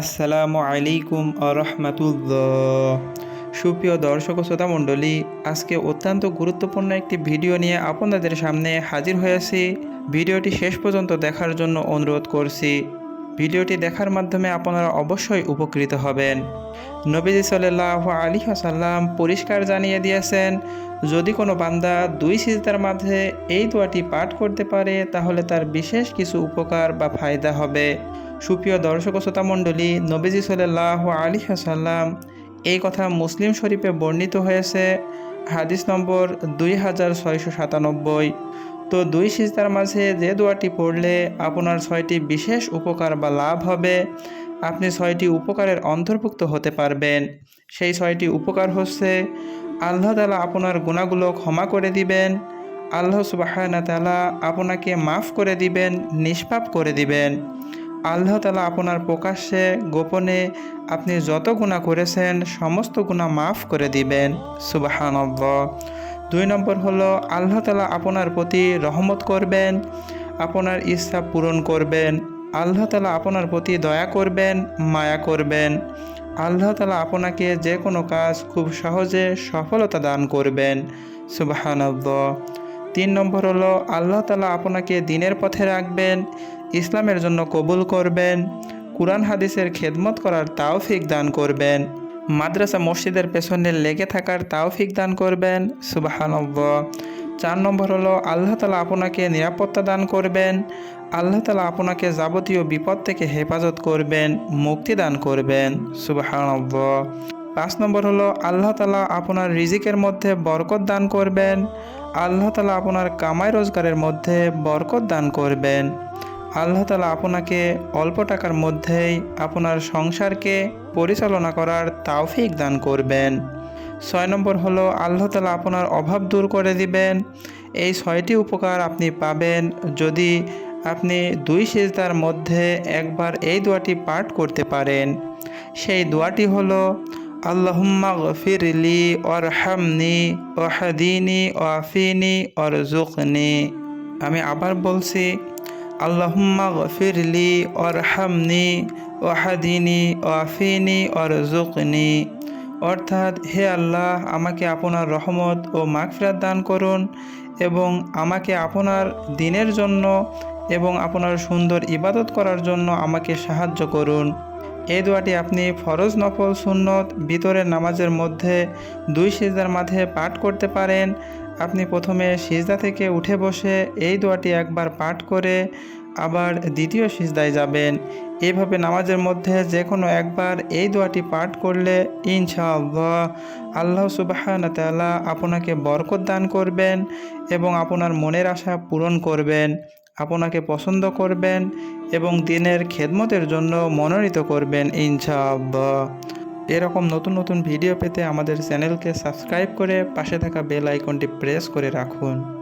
আসসালামু আলাইকুম আরহামাতুল্লাহ সুপ্রিয় দর্শক শ্রোতা মণ্ডলী, আজকে অত্যন্ত গুরুত্বপূর্ণ একটি ভিডিও নিয়ে আপনাদের সামনে হাজির হয়েছি ভিডিওটি শেষ পর্যন্ত দেখার জন্য অনুরোধ করছি। ভিডিওটি দেখার মাধ্যমে আপনারা অবশ্যই উপকৃত হবেন। নবীজি সাল্লাহ আলী আসাল্লাম পরিষ্কার জানিয়ে দিয়েছেন, যদি কোনো বান্দা দুই সিজদার মাঝে এই দোয়াটি পাঠ করতে পারে, তাহলে তার বিশেষ কিছু উপকার বা ফায়দা হবে। সুপ্রিয় দর্শক শ্রোতা মণ্ডলী, নবীজি সাল্লাহ আলী আসাল্লাম এই কথা মুসলিম শরীফে বর্ণিত হয়েছে, হাদিস নম্বর দুই হাজার ছয়শো সাতানব্বই। তো দুই সিজদার মাঝে যে দোয়াটি পড়লে আপনার ছয়টি বিশেষ উপকার বা লাভ হবে, আপনি ছয়টি উপকারের অন্তর্ভুক্ত হতে পারবেন। সেই ছয়টি উপকার হচ্ছে, আল্লাহ তালা আপনার গুণাগুলো ক্ষমা করে দিবেন, আল্লাহ সুবাহানা তালা আপনাকে মাফ করে দিবেন, নিষ্পাপ করে দিবেন। আল্লাহ তালা আপনার প্রকাশ্যে, গোপনে আপনি যত গুণা করেছেন, সমস্ত গুণা মাফ করে দিবেন। সুবাহান দুই নম্বর হলো, আল্লাহ তালা আপনার প্রতি রহমত করবেন, আপনার ইচ্ছা পূরণ করবেন, আল্লাহ তালা আপনার প্রতি দয়া করবেন, মায়া করবেন। আল্লাহ তালা আপনাকে যে কোনো কাজ খুব সহজে সফলতা দান করবেন। সুবাহান তিন নম্বর হলো, আল্লাহ তালা আপনাকে দিনের পথে রাখবেন, ইসলামের জন্য কবুল করবেন, কুরআন হাদিসের খেদমত করার তাওফিক দান করবেন। মাদ্রাসা মসজিদের পেছনে লেগে থাকার তাওফিক দান করবেন সুবাহানব্ব চার নম্বর হলো, আল্লাহ তালা আপনাকে নিরাপত্তা দান করবেন, আল্লাহ তালা আপনাকে যাবতীয় বিপদ থেকে হেফাজত করবেন, মুক্তি দান করবেন সুবাহানব্ব পাঁচ নম্বর হলো, আল্লাহ তালা আপনার রিজিকের মধ্যে বরকত দান করবেন, আল্লাহ তালা আপনার কামাই রোজগারের মধ্যে বরকত দান করবেন। আল্লাহ তালা আপনাকে অল্প টাকার মধ্যেই আপনার সংসারকে পরিচালনা করার তাওফিক দান করবেন। ছয় নম্বর হলো, আল্লাহ তালা আপনার অভাব দূর করে দিবেন। এই ছয়টি উপকার আপনি পাবেন যদি আপনি দুই সিজদার মধ্যে একবার এই দোয়াটি পাঠ করতে পারেন। সেই দোয়াটি হলো, আল্লাহুম্মা গফিরলি হামনি ওহাদিনী ওর জুকনি আমি আবার বলছি আল্লাহুম্মা গফিরলি হামনি ওহাদিনী ওর জুকনি অর্থাৎ হে আল্লাহ, আমাকে আপনার রহমত ও মাগফিরাত দান করুন এবং আমাকে আপনার দিনের জন্য এবং আপনার সুন্দর ইবাদত করার জন্য আমাকে সাহায্য করুন। এই দোয়াটি আপনি ফরজ নফল সুন্নত, ভিতরের নামাজের মধ্যে দুই সিজদার মাঝে পাঠ করতে পারেন। আপনি প্রথমে সিজদা থেকে উঠে বসে এই দোয়াটি একবার পাঠ করে আবার দ্বিতীয় সিজদায় যাবেন। এইভাবে নামাজের মধ্যে যে কোনো একবার এই দোয়াটি পাঠ করলে ইনশাআল্লাহ আল্লাহ সুবাহান তাল্লাহ আপনাকে বরকত দান করবেন এবং আপনার মনের আশা পূরণ করবেন, আপনাকে পছন্দ করবেন এবং দিনের খেদমতের জন্য মনোনীত করবেন ইনশাআল্লাহ। এরকম নতুন নতুন ভিডিও পেতে আমাদের চ্যানেলকে সাবস্ক্রাইব করে পাশে থাকা বেল আইকনটি প্রেস করে রাখুন।